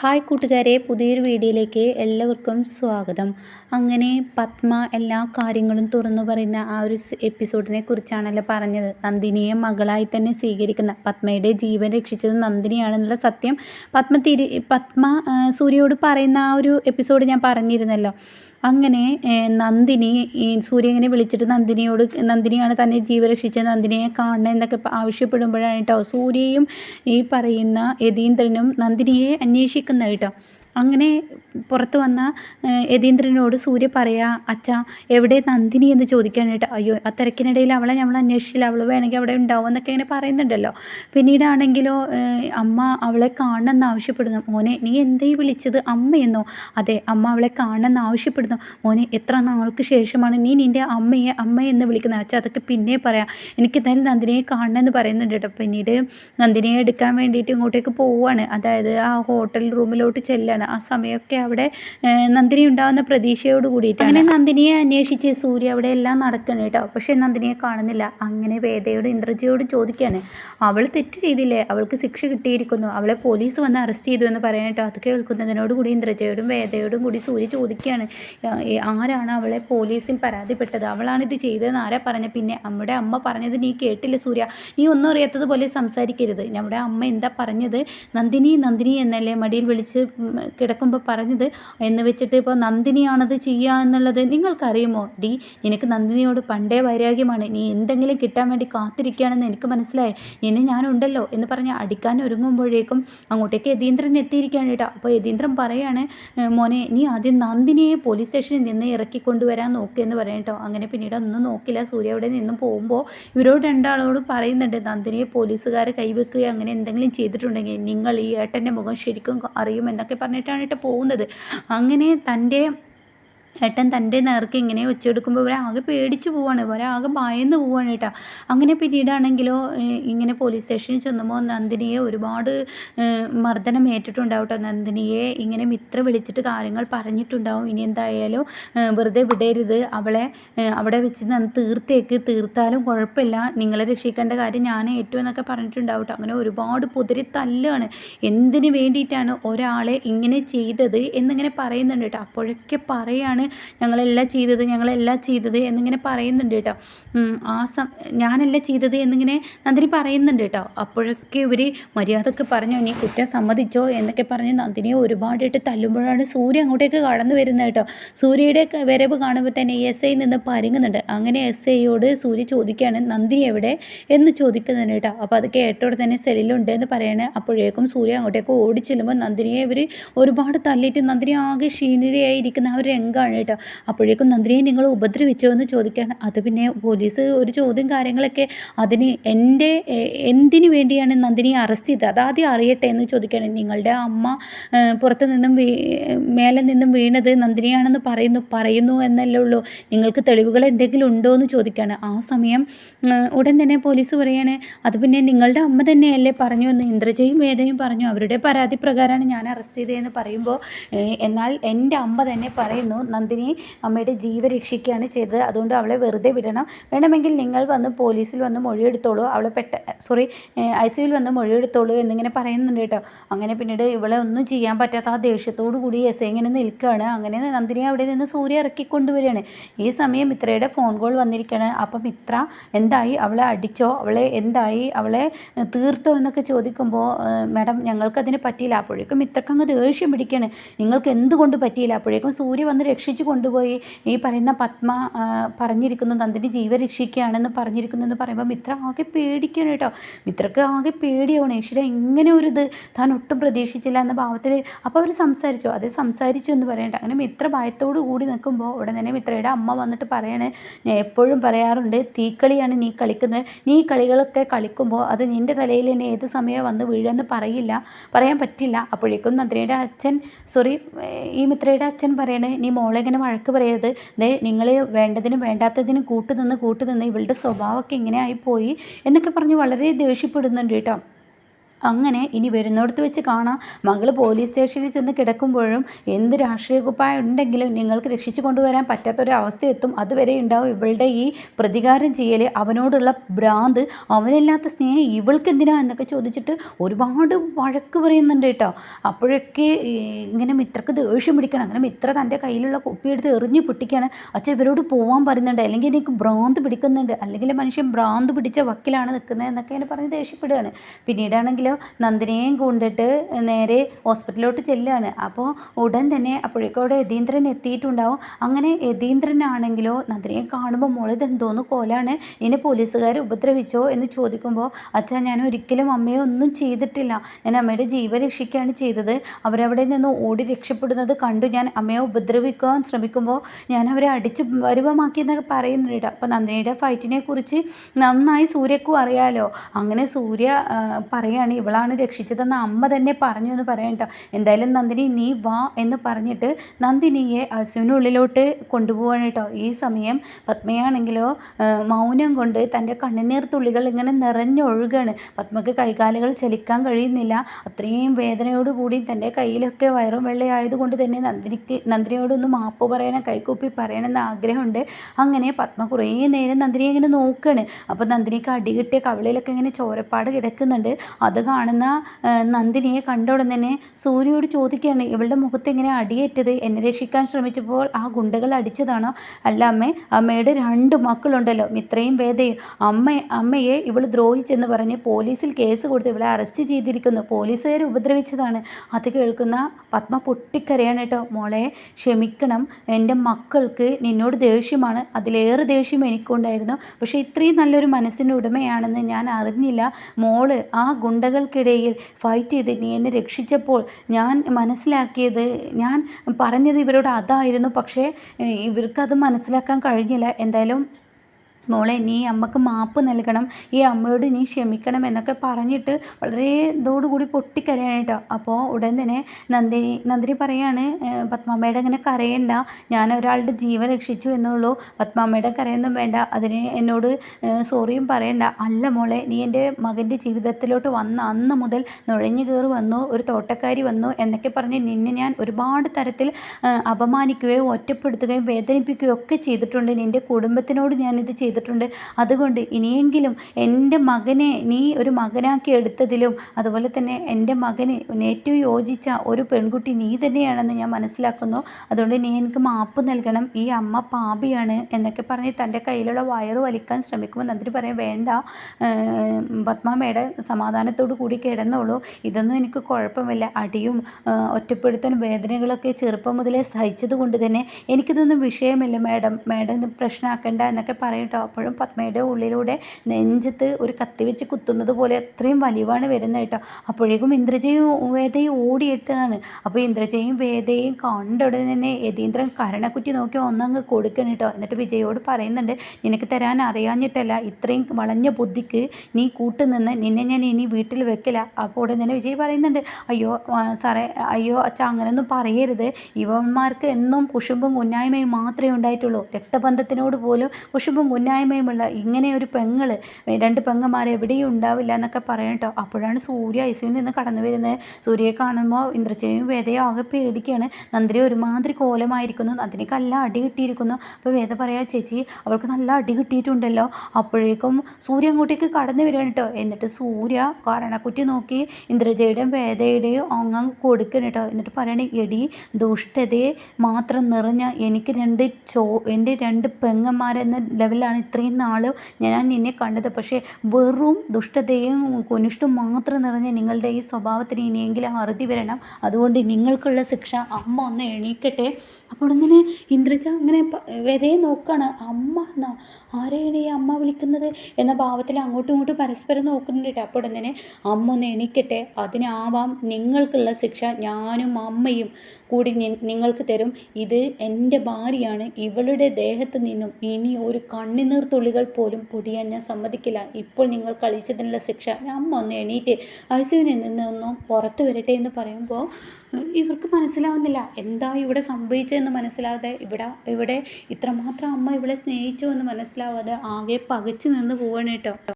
Hi കൂട്ടുകാരെ പുതിയൊരു വീഡിയോയിലേക്ക് എല്ലാവർക്കും സ്വാഗതം. അങ്ങനെ പത്മ എല്ലാ കാര്യങ്ങളും തുറന്നു പറയുന്ന ആ ഒരു എപ്പിസോഡിനെ കുറിച്ചാണല്ലോ പറഞ്ഞത്. നന്ദിനിയെ മകളായി തന്നെ സ്വീകരിക്കുന്ന പത്മയുടെ ജീവൻ രക്ഷിച്ചത് നന്ദിനിയാണെന്നുള്ള സത്യം പത്മ തിരി പത്മ സൂര്യയോട് പറയുന്ന ആ ഒരു എപ്പിസോഡ് ഞാൻ പറഞ്ഞിരുന്നല്ലോ. അങ്ങനെ നന്ദിനി സൂര്യ ഇങ്ങനെ വിളിച്ചിട്ട് നന്ദിനിയോട് നന്ദിനിയാണ് തന്നെ ജീവൻ രക്ഷിച്ച നന്ദിനിയെ കാണണം എന്നൊക്കെ ആവശ്യപ്പെടുമ്പോഴാണ് കേട്ടോ സൂര്യയും ഈ പറയുന്ന യതീന്ദ്രനും നന്ദിനിയെ അന്വേഷിക്കുന്നത് കേട്ടോ. അങ്ങനെ പുറത്ത് വന്ന യതീന്ദ്രനോട് സൂര്യ പറയാ അച്ഛ എവിടെ നന്ദിനി എന്ന് ചോദിക്കാനായിട്ട്? അയ്യോ ആ തിരക്കിനിടയിൽ അവളെ നമ്മൾ അന്വേഷിച്ചില്ല. അവൾ വേണമെങ്കിൽ അവിടെ ഉണ്ടാവും എന്നൊക്കെ ഇങ്ങനെ പറയുന്നുണ്ടല്ലോ. പിന്നീടാണെങ്കിലോ അമ്മ അവളെ കാണണമെന്ന് ആവശ്യപ്പെടുന്നു. മോനെ നീ എന്തേ വിളിച്ചത് അമ്മയെന്നോ? അതെ അമ്മ അവളെ കാണണമെന്ന് ആവശ്യപ്പെടുന്നു. മോനെ എത്ര നാൾക്ക് ശേഷമാണ് നീ നിന്റെ അമ്മയെ അമ്മയെന്ന് വിളിക്കുന്നത്? അച്ഛ അതൊക്കെ പിന്നെ പറയാം. എനിക്ക് എന്തായാലും നന്ദിനിയെ കാണണമെന്ന് പറയുന്നുണ്ട് കേട്ടോ. പിന്നീട് നന്ദിനിയെ എടുക്കാൻ വേണ്ടിയിട്ട് ഇങ്ങോട്ടേക്ക് പോവുകയാണ് അതായത് ആ ഹോട്ടൽ റൂമിലോട്ട് ചെല്ലാണ്. ആ സമയമൊക്കെ അവിടെ നന്ദിനി ഉണ്ടാകുന്ന പ്രതീക്ഷയോട് കൂടിയിട്ട് അങ്ങനെ നന്ദിനിയെ അന്വേഷിച്ച് സൂര്യ അവിടെ എല്ലാം നടക്കണം കേട്ടോ. പക്ഷേ നന്ദിനിയെ കാണുന്നില്ല. അങ്ങനെ വേദയോട് ഇന്ദ്രജിയോട് ചോദിക്കുകയാണ് അവൾ തെറ്റ് ചെയ്തില്ലേ? അവൾക്ക് ശിക്ഷ കിട്ടിയിരിക്കുന്നു. അവളെ പോലീസ് വന്ന് അറസ്റ്റ് ചെയ്തു എന്ന് പറയാൻ കേട്ടോ. അത് കേൾക്കുന്നതിനോട് കൂടി ഇന്ദ്രജയോടും വേദയോടും കൂടി സൂര്യ ചോദിക്കുകയാണ്. ആരാണ് അവളെ പോലീസിൽ പരാതിപ്പെട്ടത്? അവളാണ് ഇത് ചെയ്തതെന്ന് ആരാ പറഞ്ഞ പിന്നെ നമ്മുടെ അമ്മ പറഞ്ഞത് നീ കേട്ടില്ല സൂര്യ. നീ ഒന്നും അറിയാത്തതുപോലെ സംസാരിക്കരുത്. നമ്മുടെ അമ്മ എന്താ പറഞ്ഞത്? നന്ദിനി നന്ദിനി എന്നല്ലേ മടിയിൽ വിളിച്ച് കിടക്കുമ്പോൾ പറഞ്ഞത് എന്ന് വെച്ചിട്ട് ഇപ്പോൾ നന്ദിനിയാണത് ചെയ്യുക എന്നുള്ളത് നിങ്ങൾക്കറിയുമോ? ഡി നിനക്ക് നന്ദിനിയോട് പണ്ടേ വൈരാഗ്യമാണ്. നീ എന്തെങ്കിലും കിട്ടാൻ വേണ്ടി കാത്തിരിക്കുകയാണെന്ന് എനിക്ക് മനസ്സിലായി. നിന്നെ ഞാനുണ്ടല്ലോ എന്ന് പറഞ്ഞ് അടിക്കാൻ ഒരുങ്ങുമ്പോഴേക്കും അങ്ങോട്ടേക്ക് യതീന്ദ്രൻ എത്തിയിരിക്കുകയാണ് കേട്ടോ. അപ്പോൾ യതീന്ദ്രൻ പറയാണ് മോനെ നീ ആദ്യം നന്ദിനിയെ പോലീസ് സ്റ്റേഷനിൽ നിന്ന് ഇറക്കി കൊണ്ടുവരാൻ നോക്കുക എന്ന് പറയാം കേട്ടോ. അങ്ങനെ പിന്നീട് ഒന്നും നോക്കില്ല. സൂര്യ അവിടെ നിന്നും പോകുമ്പോൾ ഇവരോട് രണ്ടാളോട് പറയുന്നുണ്ട് നന്ദിനിയെ പോലീസുകാരെ കൈവെക്കുക അങ്ങനെ എന്തെങ്കിലും ചെയ്തിട്ടുണ്ടെങ്കിൽ നിങ്ങൾ ഈ ഏട്ടന്റെ മുഖം ശരിക്കും അറിയുമെന്നൊക്കെ പറഞ്ഞിട്ടാണ് കേട്ടോ പോകുന്നത്. അങ്ങനെ തന്റെ ഏട്ടൻ തന്റെ നേർക്ക് ഇങ്ങനെ വെച്ചെടുക്കുമ്പോൾ ഇവരാകെ പേടിച്ചു പോവാണ്. ഇവരാകെ ഭയന്ന് പോവാണ് കേട്ടോ. അങ്ങനെ പിന്നീടാണെങ്കിലോ ഇങ്ങനെ പോലീസ് സ്റ്റേഷനിൽ ചെന്നുമ്പോൾ നന്ദിനിയെ ഒരുപാട് മർദ്ദനം ഏറ്റിട്ടുണ്ടാവും കേട്ടോ നന്ദിനിയെ ഇങ്ങനെ മിത്ര വിളിച്ചിട്ട് കാര്യങ്ങൾ പറഞ്ഞിട്ടുണ്ടാവും. ഇനി എന്തായാലും വെറുതെ വിടരുത്. അവളെ അവിടെ വെച്ച് തീർത്തേക്ക്. തീർത്താലും കുഴപ്പമില്ല. നിങ്ങളെ രക്ഷിക്കേണ്ട കാര്യം ഞാൻ ഏറ്റവും എന്നൊക്കെ പറഞ്ഞിട്ടുണ്ടാവും അങ്ങനെ ഒരുപാട് പുതിരി തല്ലാണ്. എന്തിനു വേണ്ടിയിട്ടാണ് ഒരാളെ ഇങ്ങനെ ചെയ്തത് എന്നിങ്ങനെ പറയുന്നുണ്ട് കേട്ടോ. അപ്പോഴൊക്കെ പറയാണ് ഞങ്ങളെല്ലാം ചെയ്തത് ഞങ്ങളെല്ലാം ചെയ്തത് എന്നിങ്ങനെ പറയുന്നുണ്ട് കേട്ടോ. ആ സം ഞാനല്ല ചെയ്തത് എന്നിങ്ങനെ നന്ദിനി പറയുന്നുണ്ട് കേട്ടോ. അപ്പോഴൊക്കെ ഇവർ മര്യാദയ്ക്ക് പറഞ്ഞു നീ കുറ്റം സമ്മതിച്ചോ എന്നൊക്കെ പറഞ്ഞ് നന്ദിനിയെ ഒരുപാടായിട്ട് തല്ലുമ്പോഴാണ് സൂര്യ അങ്ങോട്ടേക്ക് കടന്നു വരുന്നത് കേട്ടോ. സൂര്യയുടെ വരവ് കാണുമ്പോൾ തന്നെ എസ് ഐ നിന്ന് പരുങ്ങുന്നുണ്ട്. അങ്ങനെ എസ് ഐയോട് സൂര്യ ചോദിക്കുകയാണ് നന്ദിനി എവിടെ? എന്ന് ചോദിക്കുന്നുണ്ട് കേട്ടോ. അപ്പോൾ അത് കേട്ടോടെ തന്നെ സെല്ലിലുണ്ട് എന്ന് പറയണേ. അപ്പോഴേക്കും സൂര്യ അങ്ങോട്ടേക്ക് ഓടി ചെല്ലുമ്പോൾ നന്ദിനിയെ ഇവർ ഒരുപാട് തല്ലിയിട്ട് നന്ദിനി ആകെ ക്ഷീണിതയായിരിക്കുന്ന ആ ഒരു രംഗമാണ് കേട്ടോ. അപ്പോഴേക്കും നന്ദിനിയെ നിങ്ങൾ ഉപദ്രവിച്ചോ? എന്ന് ചോദിക്കുകയാണ് അത് പിന്നെ പോലീസ് ഒരു ചോദ്യം കാര്യങ്ങളൊക്കെ അതിന് എന്റെ എന്തിനു വേണ്ടിയാണ് നന്ദിനിയെ അറസ്റ്റ് ചെയ്തത്? അതാദ്യം അറിയട്ടെ എന്ന് ചോദിക്കുകയാണ് നിങ്ങളുടെ അമ്മ പുറത്ത് നിന്നും മേലെ നിന്നും വീണത് നന്ദിനിയാണെന്ന് പറയുന്നു പറയുന്നു എന്നല്ലേ ഉള്ളൂ. നിങ്ങൾക്ക് തെളിവുകൾ എന്തെങ്കിലും ഉണ്ടോ? എന്ന് ചോദിക്കുകയാണ് ആ സമയം ഉടൻ തന്നെ പോലീസ് പറയാണ് അത് പിന്നെ നിങ്ങളുടെ അമ്മ തന്നെയല്ലേ പറഞ്ഞു എന്ന്. ഇന്ദ്രജയും വേദയും പറഞ്ഞു. അവരുടെ പരാതി പ്രകാരമാണ് ഞാൻ അറസ്റ്റ് ചെയ്തതെന്ന് പറയുമ്പോൾ എന്നാൽ എന്റെ അമ്മ തന്നെ പറയുന്നു നന്ദിനി അമ്മയുടെ ജീവ രക്ഷിക്കുകയാണ് ചെയ്തത്. അതുകൊണ്ട് അവളെ വെറുതെ വിടണം. വേണമെങ്കിൽ നിങ്ങൾ വന്ന് പോലീസിൽ വന്ന് മൊഴിയെടുത്തോളൂ. അവളെ പെട്ട സോറി ഐ സിയിൽ വന്ന് മൊഴിയെടുത്തോളൂ എന്നിങ്ങനെ പറയുന്നുണ്ട് കേട്ടോ. അങ്ങനെ പിന്നീട് ഇവളെ ഒന്നും ചെയ്യാൻ പറ്റാത്ത ആ ദേഷ്യത്തോടു കൂടി എസ് ഇങ്ങനെ നിൽക്കുകയാണ്. അങ്ങനെ നന്ദിനി അവിടെ നിന്ന് സൂര്യ ഇറക്കി ഈ സമയം മിത്രയുടെ ഫോൺ കോൾ വന്നിരിക്കുകയാണ്. അപ്പം മിത്ര എന്തായി? അവളെ അടിച്ചോ? അവളെ എന്തായി? അവളെ തീർത്തോ എന്നൊക്കെ ചോദിക്കുമ്പോൾ മാഡം ഞങ്ങൾക്കതിന് പറ്റിയില്ല. അപ്പോഴേക്കും മിത്രക്കങ്ങ് ദേഷ്യം പിടിക്കുകയാണ്. നിങ്ങൾക്ക് എന്തുകൊണ്ട് പറ്റിയില്ല? അപ്പോഴേക്കും സൂര്യ വന്ന് രക്ഷിച്ച് കൊണ്ടുപോയി. ഈ പറയുന്ന പത്മ പറഞ്ഞിരിക്കുന്നു നന്ദിനി ജീവൻ രക്ഷിക്കുകയാണെന്ന് പറഞ്ഞിരിക്കുന്നു എന്ന് പറയുമ്പോൾ മിത്ര ആകെ പേടിക്കണം കേട്ടോ. മിത്രക്ക് ആകെ പേടിയാവണം. ഈശ്വര ഇങ്ങനെ ഒരു ഇത് താൻ ഒട്ടും പ്രതീക്ഷിച്ചില്ല എന്ന ഭാവത്തിൽ അപ്പോൾ അവർ സംസാരിച്ചു. അത് സംസാരിച്ചു എന്ന് പറയണ്ട. അങ്ങനെ മിത്ര ഭയത്തോടു കൂടി നിൽക്കുമ്പോൾ ഉടൻ തന്നെ മിത്രയുടെ അമ്മ വന്നിട്ട് പറയണേ ഞാൻ എപ്പോഴും പറയാറുണ്ട് തീക്കളിയാണ് നീ കളിക്കുന്നത്. നീ കളികളൊക്കെ കളിക്കുമ്പോൾ അത് നിന്റെ തലയിൽ തന്നെ ഏത് സമയം വന്ന് വീഴുമെന്ന് പറയില്ല. പറയാൻ പറ്റില്ല. അപ്പോഴേക്കും നന്ദിനിയുടെ അച്ഛൻ സോറി ഈ മിത്രയുടെ അച്ഛൻ പറയണേ നീ മോളെ ഇങ്ങനെ വഴക്ക് പറയരുത്. ദേ നിങ്ങൾ വേണ്ടതിനും വേണ്ടാത്തതിനും കൂട്ടുനിന്ന് കൂട്ടുനിന്ന് ഇവളുടെ സ്വഭാവമൊക്കെ ഇങ്ങനെ ആയിപ്പോയി എന്നൊക്കെ പറഞ്ഞ് വളരെ ദേഷ്യപ്പെടുന്നുണ്ട് കേട്ടോ. അങ്ങനെ ഇനി വരുന്നിടത്ത് വെച്ച് കാണാം. മകൾ പോലീസ് സ്റ്റേഷനിൽ ചെന്ന് കിടക്കുമ്പോഴും എന്ത് രാഷ്ട്രീയ കുപ്പായം ഉണ്ടെങ്കിലും നിങ്ങൾക്ക് രക്ഷിച്ചു കൊണ്ടുവരാൻ പറ്റാത്തൊരവസ്ഥ എത്തും അതുവരെ ഉണ്ടാവും ഇവളുടെ ഈ പ്രതികാരം ചെയ്യൽ അവനോടുള്ള ഭ്രാന്ത് അവനില്ലാത്ത സ്നേഹം ഇവൾക്ക് എന്തിനാ എന്നൊക്കെ ചോദിച്ചിട്ട് ഒരുപാട് വഴക്ക് പറയുന്നുണ്ട് കേട്ടോ. അപ്പോഴൊക്കെ ഇങ്ങനെ മിത്രക്ക് ദേഷ്യം പിടിക്കണം. അങ്ങനെ മിത്ര തന്റെ കയ്യിലുള്ള കുപ്പിയെടുത്ത് എറിഞ്ഞു പൊട്ടിക്കുകയാണ് അച്ഛൻ ഇവരോട് പോകാൻ പറയുന്നുണ്ട്. അല്ലെങ്കിൽ എനിക്ക് ഭ്രാന്ത് പിടിക്കുന്നുണ്ട്. അല്ലെങ്കിൽ മനുഷ്യൻ ഭ്രാന്ത് പിടിച്ച വക്കിലാണ് നിൽക്കുന്നത് എന്നൊക്കെ ഇങ്ങനെ പറഞ്ഞ് ദേഷ്യപ്പെടുകയാണ്. പിന്നീടാണെങ്കിൽ നന്ദിനിയെയും കൊണ്ടിട്ട് നേരെ ഹോസ്പിറ്റലിലോട്ട് ചെല്ലുകയാണ്. അപ്പോൾ ഉടൻ തന്നെ അപ്പോഴേക്കും അവിടെ യതീന്ദ്രൻ എത്തിയിട്ടുണ്ടാവും. അങ്ങനെ യതീന്ദ്രനാണെങ്കിലോ നന്ദിനിയെ കാണുമ്പോൾ ഇതെന്തോന്ന് കോലാണ്. ഇനി പോലീസുകാർ ഉപദ്രവിച്ചോ എന്ന് ചോദിക്കുമ്പോൾ അച്ഛാ ഞാൻ ഒരിക്കലും അമ്മയെ ഒന്നും ചെയ്തിട്ടില്ല. ഞാൻ അമ്മയുടെ ജീവൻ രക്ഷിക്കുകയാണ് ചെയ്തത്. അവരവിടെ നിന്ന് ഓടി രക്ഷപ്പെടുന്നത് കണ്ടു ഞാൻ അമ്മയെ ഉപദ്രവിക്കാൻ ശ്രമിക്കുമ്പോൾ ഞാൻ അവരെ അടിച്ച് വരുവമാക്കി എന്നൊക്കെ പറയുന്നുണ്ട് അപ്പോൾ നന്ദിനിയുടെ ഫൈറ്റിനെ കുറിച്ച് നന്നായി സൂര്യക്കും അറിയാലോ? അങ്ങനെ സൂര്യ പറയാണ് ഇവളാണ് രക്ഷിച്ചതെന്ന് അമ്മ തന്നെ പറഞ്ഞു എന്ന് പറയാം കേട്ടോ. എന്തായാലും നന്ദിനി നീ വാ എന്ന് പറഞ്ഞിട്ട് നന്ദിനിയെ അസുവിനുള്ളിലോട്ട് കൊണ്ടുപോവാണ് കേട്ടോ. ഈ സമയം പത്മയാണെങ്കിലോ മൗനം കൊണ്ട് തന്റെ കണ്ണുനീർ തുള്ളികൾ ഇങ്ങനെ നിറഞ്ഞൊഴുകാണ്. പത്മക്ക് കൈകാലുകൾ ചലിക്കാൻ കഴിയുന്നില്ല. അത്രയും വേദനയോടുകൂടി തന്റെ കയ്യിലൊക്കെ വയറും വെള്ളയായതുകൊണ്ട് തന്നെ നന്ദിനിക്ക് നന്ദിനിയോടൊന്ന് മാപ്പ് പറയണം കൈകൂപ്പി പറയണമെന്ന് ആഗ്രഹമുണ്ട്. അങ്ങനെ പത്മ കുറേ നേരം നന്ദിനിയെ ഇങ്ങനെ നോക്കുകയാണ് അപ്പോൾ നന്ദിനിക്ക് അടികിട്ടിയ കവിളിലൊക്കെ ഇങ്ങനെ ചോരപ്പാട് കിടക്കുന്നുണ്ട്. അത് കാണുന്ന നന്ദിനിയെ കണ്ട ഉടൻ തന്നെ സൂര്യയോട് ചോദിക്കുകയാണ് ഇവളുടെ മുഖത്ത് എങ്ങനെ അടിയേറ്റത്? എന്നെ രക്ഷിക്കാൻ ശ്രമിച്ചപ്പോൾ ആ ഗുണ്ടകൾ അടിച്ചതാണോ? അല്ല അമ്മേ അമ്മയുടെ രണ്ട് മക്കളുണ്ടല്ലോ ഇത്രയും വേദയും അമ്മ അമ്മയെ ഇവൾ ദ്രോഹിച്ചെന്ന് പറഞ്ഞ് പോലീസിൽ കേസ് കൊടുത്ത് ഇവളെ അറസ്റ്റ് ചെയ്തിരിക്കുന്നു. പോലീസുകാർ ഉപദ്രവിച്ചതാണ്. അത് കേൾക്കുന്ന പത്മ പൊട്ടിക്കരയാണ് കേട്ടോ. മോളെ ക്ഷമിക്കണം. എന്റെ മക്കൾക്ക് നിന്നോട് ദേഷ്യമാണ്. അതിലേറെ ദേഷ്യം എനിക്കുണ്ടായിരുന്നു. പക്ഷേ ഇത്രയും നല്ലൊരു മനസ്സിന്റെ ഉടമയാണെന്ന് ഞാൻ അറിഞ്ഞില്ല. മോൾ ആ ഗുണ്ടകൾക്കിടയിൽ ഫൈറ്റ് ചെയ്ത് നീ എന്നെ രക്ഷിച്ചപ്പോൾ ഞാൻ മനസ്സിലാക്കിയത് ഞാൻ പറഞ്ഞത് ഇവരോട് അതായിരുന്നു. പക്ഷേ ഇവർക്കത് മനസ്സിലാക്കാൻ കഴിഞ്ഞില്ല. എന്തായാലും മോളെ നീ അമ്മയ്ക്ക് മാപ്പ് നൽകണം. ഈ അമ്മയോട് നീ ക്ഷമിക്കണം എന്നൊക്കെ പറഞ്ഞിട്ട് വളരെ ഇതോടുകൂടി പൊട്ടിക്കരയാണ് കേട്ടോ. അപ്പോൾ ഉടൻ തന്നെ നന്ദിനി നന്ദിനി പറയാണ് പത്മാമ്മയുടെ ഇങ്ങനെ കരയണ്ട. ഞാൻ ഒരാളുടെ ജീവൻ രക്ഷിച്ചു എന്നുള്ളൂ. പത്മാമ്മയുടെ കരയൊന്നും വേണ്ട. അതിന് എന്നോട് സോറിയും പറയണ്ട. അല്ല മോളെ നീ എന്റെ മകന്റെ ജീവിതത്തിലോട്ട് വന്ന അന്ന് മുതൽ നുഴഞ്ഞു കയറി വന്നു ഒരു തോട്ടക്കാരി വന്നു എന്നൊക്കെ പറഞ്ഞ് നിന്നെ ഞാൻ ഒരുപാട് തരത്തിൽ അപമാനിക്കുകയും ഒറ്റപ്പെടുത്തുകയും വേദനിപ്പിക്കുകയും ഒക്കെ ചെയ്തിട്ടുണ്ട്. നിന്റെ കുടുംബത്തിനോട് ഞാനിത് ചെയ്തു ചെയ്തിട്ടുണ്ട്. അതുകൊണ്ട് ഇനിയെങ്കിലും എന്റെ മകനെ നീ ഒരു മകനാക്കി എടുത്തതിലും അതുപോലെ തന്നെ എന്റെ മകന് ഏറ്റവും യോജിച്ച ഒരു പെൺകുട്ടി നീ തന്നെയാണെന്ന് ഞാൻ മനസ്സിലാക്കുന്നു. അതുകൊണ്ട് നീ എനിക്ക് മാപ്പ് നൽകണം. ഈ അമ്മ പാപിയാണ് എന്നൊക്കെ പറഞ്ഞ് തന്റെ കയ്യിലുള്ള വയറ് വലിക്കാൻ ശ്രമിക്കുമ്പോൾ നന്ദിനി പറയാം വേണ്ട പത്മാമ്മയുടെ സമാധാനത്തോടു കൂടി കിടന്നോളൂ. ഇതൊന്നും എനിക്ക് കുഴപ്പമില്ല. അടിയും ഒറ്റപ്പെടുത്തലും വേദനകളൊക്കെ ചെറുപ്പം മുതലേ സഹിച്ചത് കൊണ്ട് തന്നെ എനിക്കിതൊന്നും വിഷയമില്ല. മാഡം മാഡം പ്രശ്നമാക്കണ്ട എന്നൊക്കെ പറയട്ടോ അപ്പോഴും പത്മയുടെ ഉള്ളിലൂടെ നെഞ്ചത്ത് ഒരു കത്തി വെച്ച് കുത്തുന്നത് പോലെ അത്രയും വലിവാണ് വരുന്നത് കേട്ടോ. അപ്പോഴേക്കും ഇന്ദ്രജയും വേദയും ഓടിയെത്തുകയാണ്. അപ്പോൾ ഇന്ദ്രജയും വേദയും കണ്ട ഉടനെ തന്നെ യതീന്ദ്രൻ കരണക്കുറ്റി നോക്കി ഒന്നങ്ങ് കൊടുക്കണം കേട്ടോ. എന്നിട്ട് വിജയോട് പറയുന്നുണ്ട് നിനക്ക് തരാൻ അറിയാഞ്ഞിട്ടല്ല ഇത്രയും വളഞ്ഞ ബുദ്ധിക്ക് നീ കൂട്ടുനിന്ന് നിന്നെ ഞാൻ ഇനി വീട്ടിൽ വെക്കില്ല. അപ്പോൾ ഉടൻ തന്നെ വിജയ് പറയുന്നുണ്ട് അയ്യോ സാറേ അയ്യോ അച്ഛ അങ്ങനെയൊന്നും പറയരുത്. ഇവന്മാർക്ക് എന്നും കുശുമ്പും കുന്നായ്മയും മാത്രമേ ഉണ്ടായിട്ടുള്ളൂ. രക്തബന്ധത്തിനോട് പോലും കുശുമ്പും ഇല്ലായ്മയുമുള്ള ഇങ്ങനെ ഒരു പെങ്ങൾ രണ്ട് പെങ്ങന്മാർ എവിടെയും ഉണ്ടാവില്ല എന്നൊക്കെ പറയും കേട്ടോ. അപ്പോഴാണ് സൂര്യ ഐസിയിൽ നിന്ന് കടന്നു വരുന്നത്. സൂര്യയെ കാണുമ്പോൾ ഇന്ദ്രജയും വേദയും ആകെ പേടിക്കുകയാണ് നന്ദിനി ഒരുമാതിരി കോലമായിരിക്കുന്നു. നന്ദിനിക്ക് നല്ല അടി കിട്ടിയിരിക്കുന്നു. അപ്പോൾ വേദ പറയാ ചേച്ചി അവൾക്ക് നല്ല അടി കിട്ടിയിട്ടുണ്ടല്ലോ. അപ്പോഴേക്കും സൂര്യ അങ്ങോട്ടേക്ക് കടന്നു വരികയാണ് കേട്ടോ. എന്നിട്ട് സൂര്യ കാരണക്കുറ്റി നോക്കി ഇന്ദ്രജയുടെയും വേദയുടെയും അങ്ങ് കൊടുക്കണം കേട്ടോ. എന്നിട്ട് പറയണേ എടി ദുഷ്ടതയെ മാത്രം നിറഞ്ഞ എനിക്ക് രണ്ട് ചോ എന്റെ രണ്ട് പെങ്ങന്മാരെന്ന ലെവലാണ് ഇത്രയും നാൾ ഞാൻ നിന്നെ കണ്ടത്. പക്ഷേ വെറും ദുഷ്ടതയും കുനിഷ്ടും മാത്രം നിറഞ്ഞ നിങ്ങളുടെ ഈ സ്വഭാവത്തിന് ഇനിയെങ്കിലും അറുതി വരണം. അതുകൊണ്ട് നിങ്ങൾക്കുള്ള ശിക്ഷ അമ്മ ഒന്ന് എണീക്കട്ടെ. അപ്പോൾ ഇങ്ങനെ ഇന്ദ്രജ അങ്ങനെ വെതേ നോക്കുകയാണ് അമ്മ എന്നാ? ആരെയാണ് ഈ അമ്മ വിളിക്കുന്നത് എന്ന ഭാവത്തിൽ അങ്ങോട്ടും ഇങ്ങോട്ടും പരസ്പരം നോക്കുന്നുണ്ട്. അപ്പോൾ ഇങ്ങനെ അമ്മ ഒന്ന് എണീക്കട്ടെ. അതിനാവാം നിങ്ങൾക്കുള്ള ശിക്ഷ ഞാനും അമ്മയും കൂടി നിങ്ങൾക്ക് തരും. ഇത് എന്റെ ഭാര്യയാണ്. ഇവളുടെ ദേഹത്ത് നിന്നും ഇനി ഒരു കണ്ണിനീർ തുള്ളികൾ പോലും പൊടിയാൻ ഞാൻ സമ്മതിക്കില്ല. ഇപ്പോൾ നിങ്ങൾ കളിച്ചതിനുള്ള ശിക്ഷ. അമ്മ ഒന്ന് എണീറ്റ് ഐസുവിനിൽ നിന്നൊന്നും പുറത്ത് വരട്ടെ എന്ന് പറയുമ്പോൾ ഇവർക്ക് മനസ്സിലാവുന്നില്ല. എന്താ ഇവിടെ സംഭവിച്ചതെന്ന് മനസ്സിലാവാതെ ഇവിടെ ഇവിടെ ഇത്രമാത്രം അമ്മ ഇവളെ സ്നേഹിച്ചു എന്ന് മനസ്സിലാവാതെ ആകെ പകച്ചു നിന്ന് പോവാണ് കേട്ടോ.